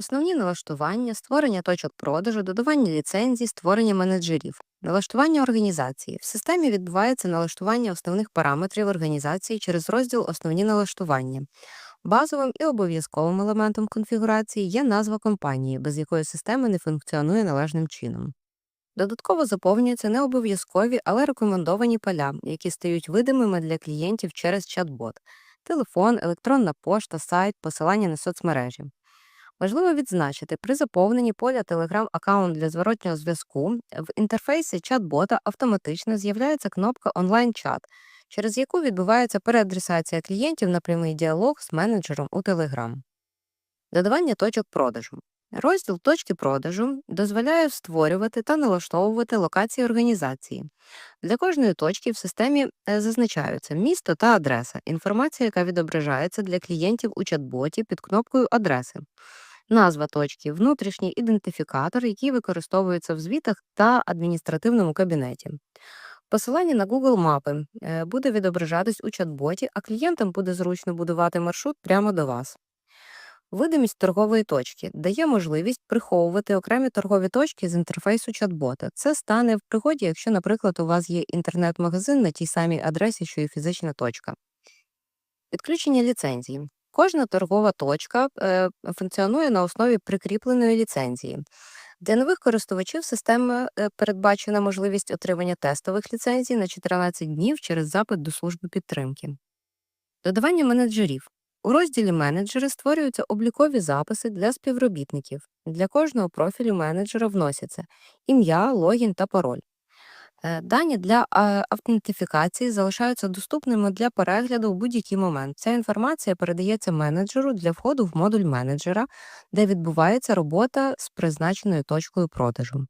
Основні налаштування, створення точок продажу, додавання ліцензій, створення менеджерів. Налаштування організації. В системі відбувається налаштування основних параметрів організації через розділ Основні налаштування. Базовим і обов'язковим елементом конфігурації є назва компанії, без якої система не функціонує належним чином. Додатково заповнюються необов'язкові, але рекомендовані поля, які стають видимими для клієнтів через чат-бот, телефон, електронна пошта, сайт, посилання на соцмережі. Важливо відзначити, при заповненні поля Telegram аккаунт для зворотнього зв'язку в інтерфейсі чат-бота автоматично з'являється кнопка онлайн-чат, через яку відбувається переадресація клієнтів на прямий діалог з менеджером у Telegram. Додавання точок продажу. Розділ точки продажу дозволяє створювати та налаштовувати локації організації. Для кожної точки в системі е, зазначаються місто та адреса, інформація, яка відображається для клієнтів у чат-боті під кнопкою адреси. Назва точки, внутрішній ідентифікатор, який використовується в звітах та адміністративному кабінеті. Посилання на Google мапи е, буде відображатись у чат-боті, а клієнтам буде зручно будувати маршрут прямо до вас. Видимість торгової точки дає можливість приховувати окремі торгові точки з інтерфейсу чат-бота. Це стане в пригоді, якщо, наприклад, у вас є інтернет-магазин на тій самій адресі, що і фізична точка. Підключення ліцензії. Кожна торгова точка е, функціонує на основі прикріпленої ліцензії. Для нових користувачів система е, передбачена можливість отримання тестових ліцензій на 14 днів через запит до служби підтримки. Додавання менеджерів. У розділі менеджери створюються облікові записи для співробітників. Для кожного профілю менеджера вносяться ім'я, логін та пароль. Е, Дані для автентифікації залишаються доступними для перегляду в будь-який момент. Ця інформація передається менеджеру для входу в модуль менеджера, де відбувається робота з призначеною точкою продажу.